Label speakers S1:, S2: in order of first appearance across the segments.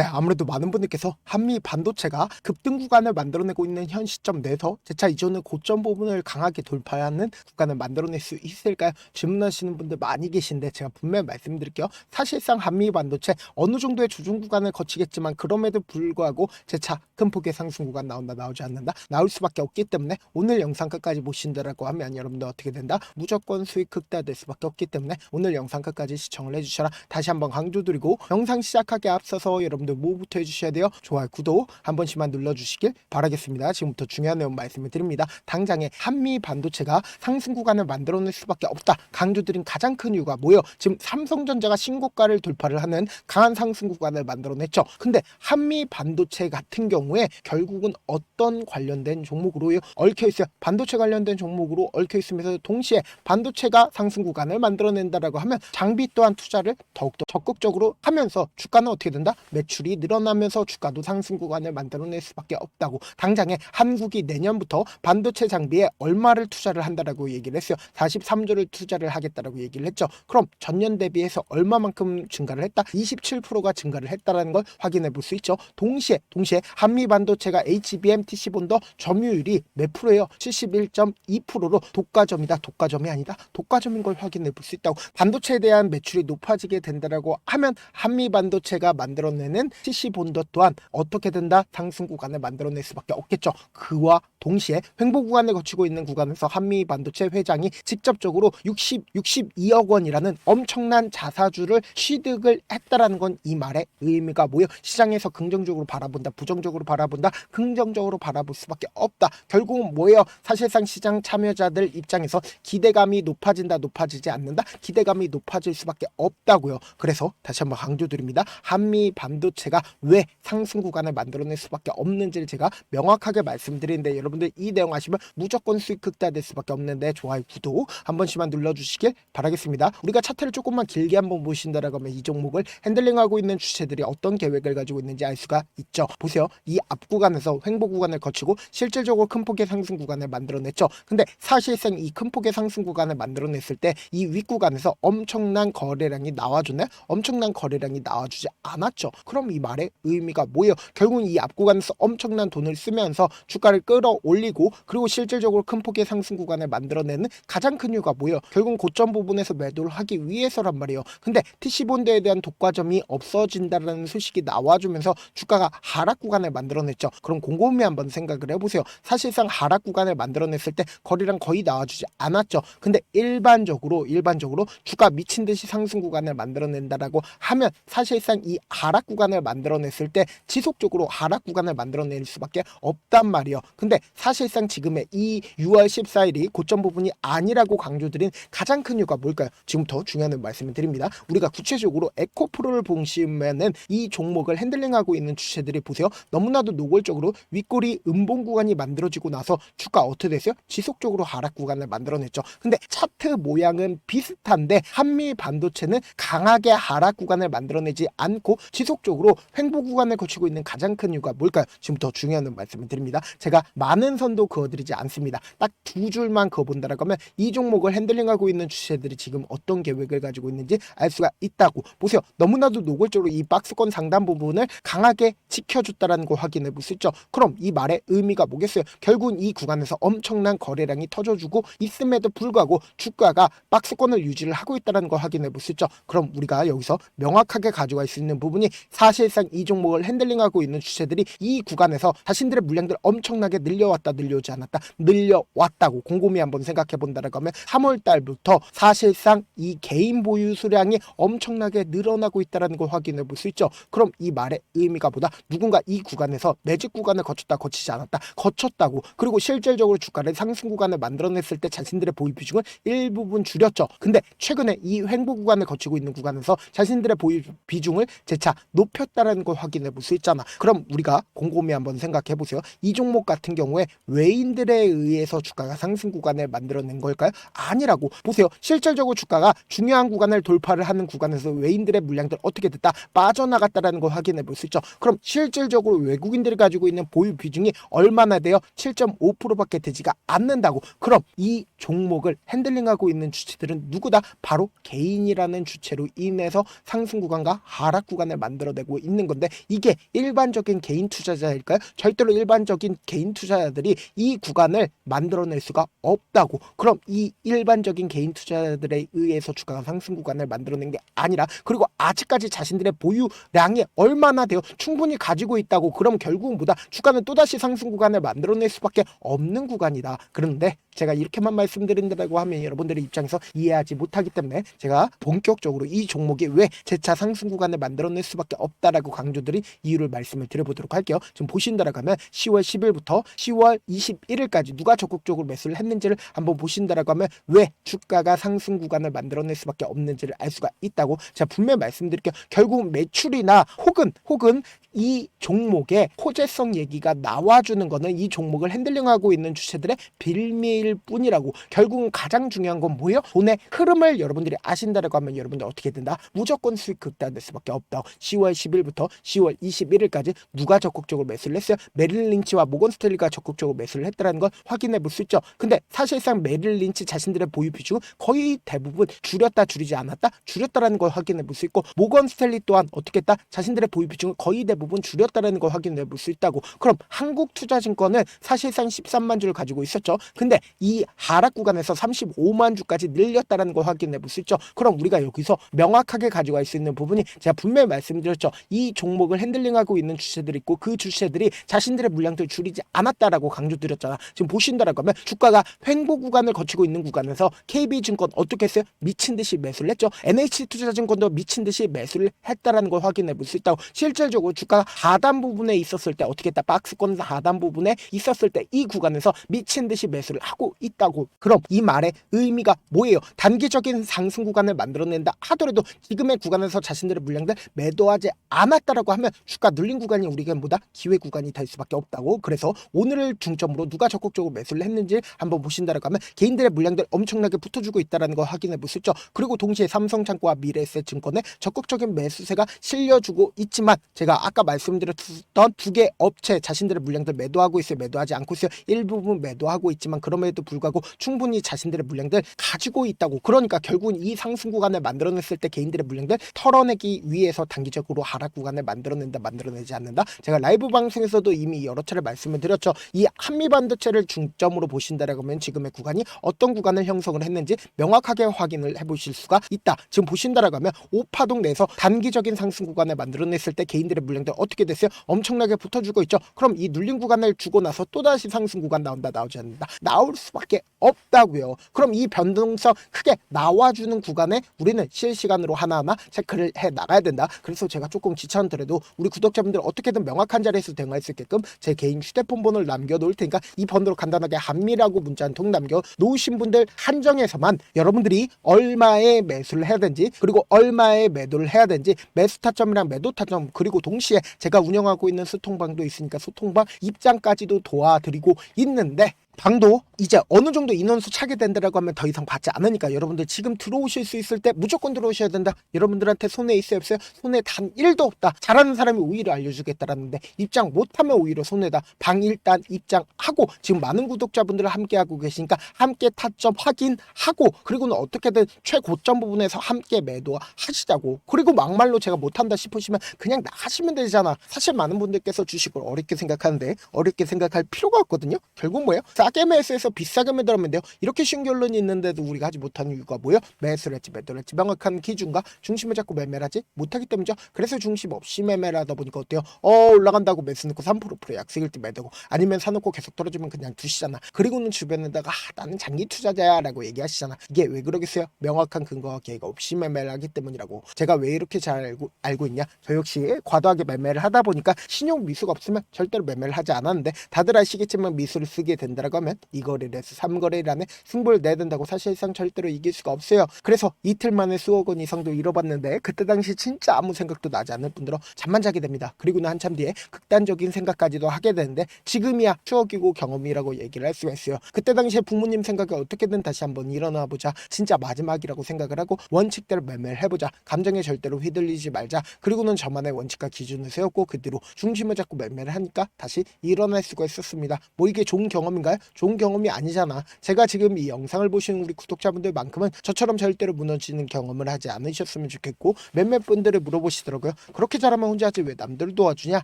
S1: 네, 아무래도 많은 분들께서 한미 반도체가 급등 구간을 만들어내고 있는 현 시점 내에서 재차 이전의 고점 부분을 강하게 돌파하는 구간을 만들어낼 수 있을까요? 질문하시는 분들 많이 계신데 제가 분명히 말씀드릴게요. 사실상 한미 반도체 어느 정도의 조정 구간을 거치겠지만 그럼에도 불구하고 재차 큰 폭의 상승 구간 나온다 나오지 않는다 나올 수밖에 없기 때문에 오늘 영상 끝까지 보신다라고 하면 여러분들 어떻게 된다? 무조건 수익 극대화될 수밖에 없기 때문에 오늘 영상 끝까지 시청을 해주셔라 다시 한번 강조드리고 영상 시작하기 앞서서 여러분들 뭐부터 해주셔야 돼요? 좋아요 구독 한 번씩만 눌러주시길 바라겠습니다 지금부터 중요한 내용 말씀을 드립니다 당장에 한미 반도체가 상승 구간을 만들어낼 수밖에 없다 강조드린 가장 큰 이유가 뭐예요? 지금 삼성전자가 신고가를 돌파를 하는 강한 상승 구간을 만들어냈죠 근데 한미 반도체 같은 경우에 결국은 어떤 관련된 종목으로 얽혀 있어요 반도체 관련된 종목으로 얽혀 있으면서 동시에 반도체가 상승 구간을 만들어낸다라고 하면 장비 또한 투자를 더욱더 적극적으로 하면서 주가는 어떻게 된다? 매출 이 늘어나면서 주가도 상승 구간을 만들어낼 수밖에 없다고 당장에 한국이 내년부터 반도체 장비에 얼마를 투자를 한다라고 얘기를 했어요 43조를 투자를 하겠다라고 얘기를 했죠 그럼 전년 대비해서 얼마만큼 증가를 했다? 27%가 증가를 했다라는 걸 확인해 볼 수 있죠 동시에 동시에 한미 반도체가 HBM TC 본더 점유율이 몇 프로예요? 71.2%로 독과점이다. 독과점이 아니다. 독과점인 걸 확인해 볼 수 있다고. 반도체에 대한 매출이 높아지게 된다라고 하면 한미 반도체가 만들어내는 TC 본더 또한 어떻게 된다? 상승 구간을 만들어낼 수밖에 없겠죠. 그와 동시에 횡보 구간을 거치고 있는 구간에서 한미 반도체 회장이 직접적으로 60, 62억 원이라는 엄청난 자사주를 취득을 했다라는 건 이 말의 의미가 뭐예요? 시장에서 긍정적으로 바라본다, 부정적으로 바라본다, 긍정적으로 바라볼 수밖에 없다. 결국은 뭐예요? 사실상 시장 참여자들 입장에서 기대감이 높아진다, 높아지지 않는다, 기대감이 높아질 수밖에 없다고요. 그래서 다시 한번 강조드립니다. 한미 반도체가 왜 상승 구간을 만들어낼 수밖에 없는지를 제가 명확하게 말씀드리는데 여러분 들 이 내용 아시면 무조건 수익 극대화될 수밖에 없는데 좋아요, 구독 한 번씩만 눌러주시길 바라겠습니다. 우리가 차트를 조금만 길게 한번 보신다라고 하면 이 종목을 핸들링하고 있는 주체들이 어떤 계획을 가지고 있는지 알 수가 있죠. 보세요. 이 앞 구간에서 횡보 구간을 거치고 실질적으로 큰 폭의 상승 구간을 만들어냈죠. 근데 사실상 이 큰 폭의 상승 구간을 만들어냈을 때 이 윗구간에서 엄청난 거래량이 나와주네? 엄청난 거래량이 나와주지 않았죠. 그럼 이 말의 의미가 뭐예요? 결국은 이 앞구간에서 엄청난 돈을 쓰면서 주가를 끌어 올리고 그리고 실질적으로 큰 폭의 상승 구간을 만들어내는 가장 큰 이유가 뭐예요? 결국은 고점 부분에서 매도를 하기 위해서란 말이에요. 근데 TC본드에 대한 독과점이 없어진다는 소식이 나와주면서 주가가 하락 구간을 만들어냈죠. 그럼 곰곰이 한번 생각을 해보세요. 사실상 하락 구간을 만들어냈을 때 거리랑 거의 나와주지 않았죠. 근데 일반적으로 일반적으로 주가 미친 듯이 상승 구간을 만들어낸다라고 하면 사실상 이 하락 구간을 만들어냈을 때 지속적으로 하락 구간을 만들어낼 수밖에 없단 말이에요. 근데 사실상 지금의 이 6월 14일이 고점 부분이 아니라고 강조드린 가장 큰 이유가 뭘까요? 지금부터 중요한 말씀을 드립니다. 우리가 구체적으로 에코프로를 보시면은 이 종목을 핸들링하고 있는 주체들이 보세요. 너무나도 노골적으로 윗꼬리 음봉 구간이 만들어지고 나서 주가 어떻게 됐어요? 지속적으로 하락 구간을 만들어냈죠. 근데 차트 모양은 비슷한데 한미 반도체는 강하게 하락 구간을 만들어내지 않고 지속적으로 횡보 구간을 거치고 있는 가장 큰 이유가 뭘까요? 지금부터 중요한 말씀을 드립니다. 제가 많은 선도 그어드리지 않습니다. 딱 두 줄만 그어본다라고 하면 이 종목을 핸들링하고 있는 주체들이 지금 어떤 계획을 가지고 있는지 알 수가 있다고 보세요. 너무나도 노골적으로 이 박스권 상단 부분을 강하게 지켜줬다라는 걸 확인해 볼 수 있죠. 그럼 이 말의 의미가 뭐겠어요? 결국은 이 구간에서 엄청난 거래량이 터져주고 있음에도 불구하고 주가가 박스권을 유지를 하고 있다는 걸 확인해 볼 수 있죠. 그럼 우리가 여기서 명확하게 가져갈 수 있는 부분이 사실상 이 종목을 핸들링하고 있는 주체들이 이 구간에서 자신들의 물량들 엄청나게 늘려 왔다 늘려오지 않았다 늘려왔다고 곰곰이 한번 생각해 본다라고 하면 3월 달부터 사실상 이 개인 보유 수량이 엄청나게 늘어나고 있다는 걸 확인해 볼 수 있죠. 그럼 이 말의 의미가 보다 누군가 이 구간에서 매직 구간을 거쳤다 거치지 않았다 거쳤다고 그리고 실질적으로 주가를 상승 구간을 만들어냈을 때 자신들의 보유 비중을 일부분 줄였죠. 근데 최근에 이 횡보 구간을 거치고 있는 구간에서 자신들의 보유 비중을 재차 높였다는 걸 확인해 볼 수 있잖아. 그럼 우리가 곰곰이 한번 생각해 보세요. 이 종목 같은 경우 에 외인들에 의해서 주가가 상승 구간을 만들어낸 걸까요? 아니라고 보세요. 실질적으로 주가가 중요한 구간을 돌파를 하는 구간에서 외인들의 물량들 어떻게 됐다 빠져나갔다라는 걸 확인해 볼 수 있죠. 그럼 실질적으로 외국인들이 가지고 있는 보유 비중이 얼마나 돼요? 7.5%밖에 되지가 않는다고. 그럼 이 종목을 핸들링하고 있는 주체들은 누구다? 바로 개인이라는 주체로 인해서 상승 구간과 하락 구간을 만들어내고 있는 건데 이게 일반적인 개인 투자자일까요? 절대로 일반적인 개인 투자 자들이 이 구간을 만들어낼 수가 없다고. 그럼 이 일반적인 개인 투자자들에 의해서 주가가 상승 구간을 만들어낸 게 아니라 그리고 아직까지 자신들의 보유량이 얼마나 돼요? 충분히 가지고 있다고. 그럼 결국은 뭐다? 주가는 또다시 상승 구간을 만들어낼 수밖에 없는 구간이다. 그런데 제가 이렇게만 말씀드린다고 하면 여러분들의 입장에서 이해하지 못하기 때문에 제가 본격적으로 이 종목이 왜 재차 상승 구간을 만들어낼 수밖에 없다라고 강조드린 이유를 말씀을 드려보도록 할게요. 지금 보신다라고 하면 10월 10일부터 10월 21일까지 누가 적극적으로 매수를 했는지를 한번 보신다라고 하면 왜 주가가 상승 구간을 만들어낼 수밖에 없는지를 알 수가 있다고 제가 분명히 말씀드릴게요. 결국 매출이나 혹은 혹은 이 종목의 호재성 얘기가 나와주는 거는 이 종목을 핸들링하고 있는 주체들의 빌미일 뿐이라고 결국은 가장 중요한 건 뭐예요? 돈의 흐름을 여러분들이 아신다라고 하면 여러분들 어떻게 된다? 무조건 수익 극단될 수밖에 없다. 10월 10일부터 10월 21일까지 누가 적극적으로 매수를 했어요? 메릴 린치와 모건 스텔리가 적극적으로 매수를 했다라는 걸 확인해 볼 수 있죠. 근데 사실상 메릴 린치 자신들의 보유 비중은 거의 대부분 줄였다 줄이지 않았다 줄였다라는 걸 확인해 볼 수 있고 모건 스텔리 또한 어떻게 했다? 자신들의 보유 비중을 거의 대부분 줄였다라는 걸 확인해 볼 수 있다고. 그럼 한국투자증권은 사실상 13만 주를 가지고 있었죠. 근데 이 하락 구간에서 35만 주까지 늘렸다라는 걸 확인해 볼 수 있죠. 그럼 우리가 여기서 명확하게 가져갈 수 있는 부분이 제가 분명히 말씀드렸죠. 이 종목을 핸들링하고 있는 주체들이 있고 그 주체들이 자신들의 물량들 줄이지 않았다라고 강조드렸잖아. 지금 보신다라고 하면 주가가 횡보 구간을 거치고 있는 구간에서 KB증권 어떻게 했어요? 미친 듯이 매수를 했죠. NH투자증권도 미친 듯이 매수를 했다라는 걸 확인해 볼 수 있다고. 실질적으로 주가 가 하단 부분에 있었을 때 어떻게 했다? 박스권 하단 부분에 있었을 때 이 구간에서 미친 듯이 매수를 하고 있다고. 그럼 이 말의 의미가 뭐예요? 단기적인 상승 구간을 만들어낸다 하더라도 지금의 구간에서 자신들의 물량들 매도하지 않았다라고 하면 주가 눌린 구간이 우리가 뭐다? 기회 구간이 될 수밖에 없다고. 그래서 오늘을 중점으로 누가 적극적으로 매수를 했는지 한번 보신다라고 하면 개인들의 물량들 엄청나게 붙어주고 있다라는 걸 확인해 볼 수 있죠. 그리고 동시에 삼성창고와 미래에셋증권의 적극적인 매수세가 실려주고 있지만 제가 아까 말씀드렸던 두 개 업체 자신들의 물량들 매도하고 있어요. 매도하지 않고 있어요. 일부분 매도하고 있지만 그럼에도 불구하고 충분히 자신들의 물량들 가지고 있다고. 그러니까 결국은 이 상승 구간을 만들어냈을 때 개인들의 물량들 털어내기 위해서 단기적으로 하락 구간을 만들어낸다 만들어내지 않는다. 제가 라이브 방송에서도 이미 여러 차례 말씀을 드렸죠. 이 한미 반도체를 중점으로 보신다라고 하면 지금의 구간이 어떤 구간을 형성을 했는지 명확하게 확인을 해보실 수가 있다. 지금 보신다라고 하면 오파동 내에서 단기적인 상승 구간을 만들어냈을 때 개인들의 물량들 어떻게 됐어요? 엄청나게 붙어주고 있죠. 그럼 이 눌린 구간을 주고 나서 또다시 상승 구간 나온다 나오지 않는다 나올 수밖에 없다고요. 그럼 이 변동성 크게 나와주는 구간에 우리는 실시간으로 하나하나 체크를 해 나가야 된다. 그래서 제가 조금 귀찮더라도 우리 구독자분들 어떻게든 명확한 자리에서 대응할 수 있게끔 제 개인 휴대폰 번호를 남겨놓을 테니까 이 번호로 간단하게 한미라고 문자 한 통 남겨 놓으신 분들 한정해서만 여러분들이 얼마에 매수를 해야 되는지 그리고 얼마에 매도를 해야 되는지 매수 타점이랑 매도 타점 그리고 동시에 제가 운영하고 있는 소통방도 있으니까 소통방 입장까지도 도와드리고 있는데 방도 이제 어느 정도 인원수 차게 된다라고 하면 더 이상 받지 않으니까 여러분들 지금 들어오실 수 있을 때 무조건 들어오셔야 된다. 여러분들한테 손해 있어요 없어요? 손해 단 1도 없다. 잘하는 사람이 오히려 알려주겠다라는데 입장 못하면 오히려 손해다. 방 일단 입장하고 지금 많은 구독자분들 함께하고 계시니까 함께 타점 확인하고 그리고는 어떻게든 최고점 부분에서 함께 매도하시자고 그리고 막말로 제가 못한다 싶으시면 그냥 나가시면 되잖아. 사실 많은 분들께서 주식을 어렵게 생각하는데 어렵게 생각할 필요가 없거든요. 결국 뭐예요? 싸게 매수해서 비싸게 매도하면 돼요. 이렇게 쉬운 결론이 있는데도 우리가 하지 못하는 이유가 뭐예요? 매수를 했지 매도를 했지 명확한 기준과 중심을 잡고 매매를 하지 못하기 때문이죠. 그래서 중심 없이 매매를 하다 보니까 어때요? 어 올라간다고 매수 넣고 3% 약속일 때 매도고 아니면 사놓고 계속 떨어지면 그냥 두시잖아. 그리고는 주변에다가 아, 나는 장기 투자자야 라고 얘기하시잖아. 이게 왜 그러겠어요? 명확한 근거와 계획 없이 매매를 하기 때문이라고. 제가 왜 이렇게 잘 알고, 알고 있냐? 저 역시 과도하게 매매를 하다 보니까 신용 미수가 없으면 절대로 매매를 하지 않았는데 다들 아시겠지만 미수를 쓰게 된다라고 하면 이 거래를 해서 3거래일 안에 승부를 내야 된다고 사실상 절대로 이길 수가 없어요. 그래서 이틀 만에 수억 원 이상도 잃어봤는데 그때 당시 진짜 아무 생각도 나지 않을 뿐더러 잠만 자게 됩니다. 그리고는 한참 뒤에 극단적인 생각까지도 하게 되는데 지금이야 추억이고 경험이라고 얘기를 할 수가 있어요. 그때 당시에 부모님 생각에 어떻게든 다시 한번 일어나 보자. 진짜 마지막이라고 생각을 하고 원칙대로 매매를 해보자. 감정에 절대로 휘둘리지 말자. 그리고는 저만의 원칙과 기준을 세웠고 그 뒤로 중심을 잡고 매매를 하니까 다시 일어날 수가 있었습니다. 뭐 이게 좋은 경험인가요? 좋은 경험이 아니잖아. 제가 지금 이 영상을 보시는 우리 구독자분들만큼은 저처럼 절대로 무너지는 경험을 하지 않으셨으면 좋겠고 몇몇 분들이 물어보시더라고요. 그렇게 잘하면 혼자 하지 왜 남들 도와주냐?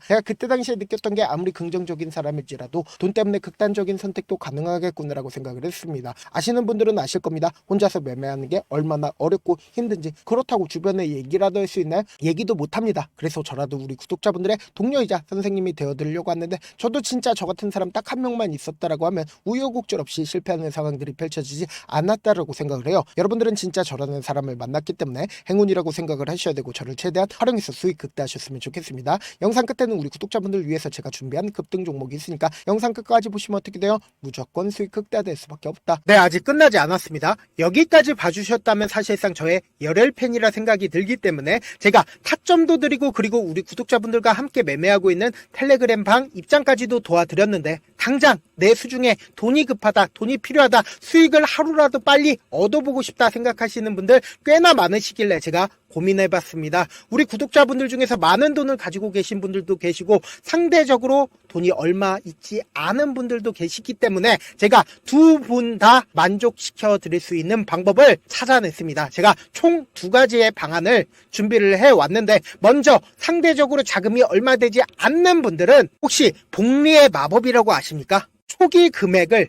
S1: 제가 그때 당시에 느꼈던 게 아무리 긍정적인 사람일지라도 돈 때문에 극단적인 선택도 가능하겠구나라고 생각을 했습니다. 아시는 분들은 아실 겁니다. 혼자서 매매하는 게 얼마나 어렵고 힘든지 그렇다고 주변에 얘기라도 할 수 있나요? 얘기도 못합니다. 그래서 저라도 우리 구독자분들의 동료이자 선생님이 되어드리려고 왔는데 저도 진짜 저 같은 사람 딱 한 명만 있었다라고 하면 우여곡절 없이 실패하는 상황들이 펼쳐지지 않았다라고 생각을 해요. 여러분들은 진짜 저라는 사람을 만났기 때문에 행운이라고 생각을 하셔야 되고 저를 최대한 활용해서 수익 극대하셨으면 좋겠습니다. 영상 끝에는 우리 구독자분들 위해서 제가 준비한 급등 종목이 있으니까 영상 끝까지 보시면 어떻게 돼요? 무조건 수익 극대화될 수밖에 없다. 네, 아직 끝나지 않았습니다. 여기까지 봐주셨다면 사실상 저의 열혈 팬이라 생각이 들기 때문에 제가 타점도 드리고 그리고 우리 구독자분들과 함께 매매하고 있는 텔레그램 방 입장까지도 도와드렸는데 당장 내 수중에 돈이 급하다, 돈이 필요하다, 수익을 하루라도 빨리 얻어보고 싶다 생각하시는 분들 꽤나 많으시길래 제가 고민해봤습니다. 우리 구독자분들 중에서 많은 돈을 가지고 계신 분들도 계시고 상대적으로 돈이 얼마 있지 않은 분들도 계시기 때문에 제가 두 분 다 만족시켜 드릴 수 있는 방법을 찾아냈습니다. 제가 총 두 가지의 방안을 준비를 해 왔는데 먼저 상대적으로 자금이 얼마 되지 않는 분들은 혹시 복리의 마법이라고 아십니까? 초기 금액을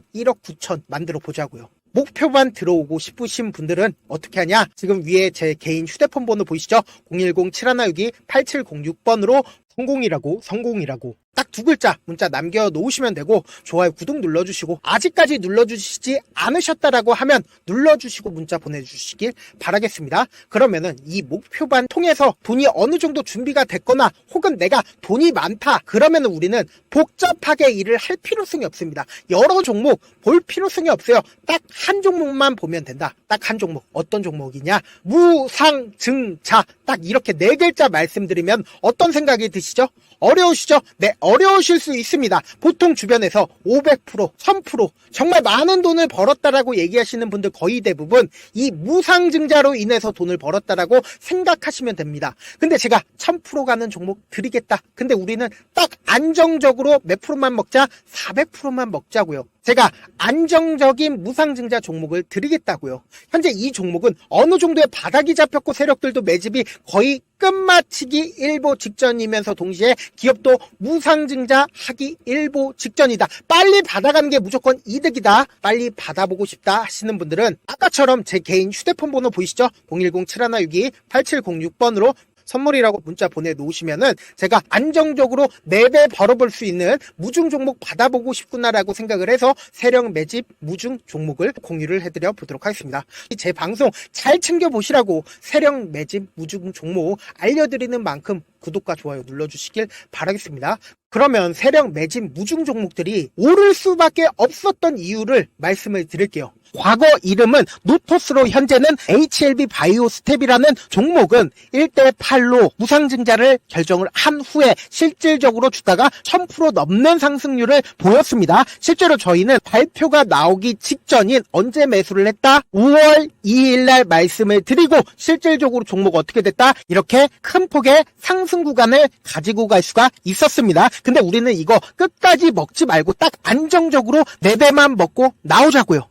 S1: 1억 9천 만들어 보자고요. 목표만 들어오고 싶으신 분들은 어떻게 하냐? 지금 위에 제 개인 휴대폰 번호 보이시죠? 010-7162-8706번으로 성공이라고 성공이라고 딱 두 글자 문자 남겨 놓으시면 되고 좋아요 구독 눌러주시고 아직까지 눌러주시지 않으셨다라고 하면 눌러주시고 문자 보내주시길 바라겠습니다. 그러면은 이 목표반 통해서 돈이 어느 정도 준비가 됐거나 혹은 내가 돈이 많다 그러면은 우리는 복잡하게 일을 할 필요성이 없습니다. 여러 종목 볼 필요성이 없어요. 딱 한 종목만 보면 된다. 딱 한 종목. 어떤 종목이냐? 무상증자 딱 이렇게 네 글자 말씀드리면 어떤 생각이 드시죠? 어려우시죠? 네, 어려우실 수 있습니다. 보통 주변에서 500%, 1000% 정말 많은 돈을 벌었다라고 얘기하시는 분들 거의 대부분 이 무상증자로 인해서 돈을 벌었다라고 생각하시면 됩니다. 근데 제가 1000% 가는 종목 드리겠다. 근데 우리는 딱 안정적으로 몇 프로만 먹자? 400%만 먹자고요. 제가 안정적인 무상증자 종목을 드리겠다고요. 현재 이 종목은 어느 정도의 바닥이 잡혔고 세력들도 매집이 거의 끝마치기 일보 직전이면서 동시에 기업도 무상증자 하기 일보 직전이다. 빨리 받아가는 게 무조건 이득이다. 빨리 받아보고 싶다 하시는 분들은 아까처럼 제 개인 휴대폰 번호 보이시죠? 010-7162-8706번으로 선물이라고 문자 보내놓으시면은 제가 안정적으로 4배 벌어볼 수 있는 무중 종목 받아보고 싶구나라고 생각을 해서 세력 매집 무중 종목을 공유를 해드려 보도록 하겠습니다. 제 방송 잘 챙겨보시라고 세력 매집 무중 종목 알려드리는 만큼 구독과 좋아요 눌러주시길 바라겠습니다. 그러면 세력 매집 무중 종목들이 오를 수밖에 없었던 이유를 말씀을 드릴게요. 과거 이름은 노토스로 현재는 HLB 바이오 스텝이라는 종목은 1대8로 무상증자를 결정을 한 후에 실질적으로 주가가 1000% 넘는 상승률을 보였습니다. 실제로 저희는 발표가 나오기 직전인 언제 매수를 했다? 5월 2일 날 말씀을 드리고 실질적으로 종목 어떻게 됐다? 이렇게 큰 폭의 상승 구간을 가지고 갈 수가 있었습니다. 근데 우리는 이거 끝까지 먹지 말고 딱 안정적으로 4배만 먹고 나오자고요.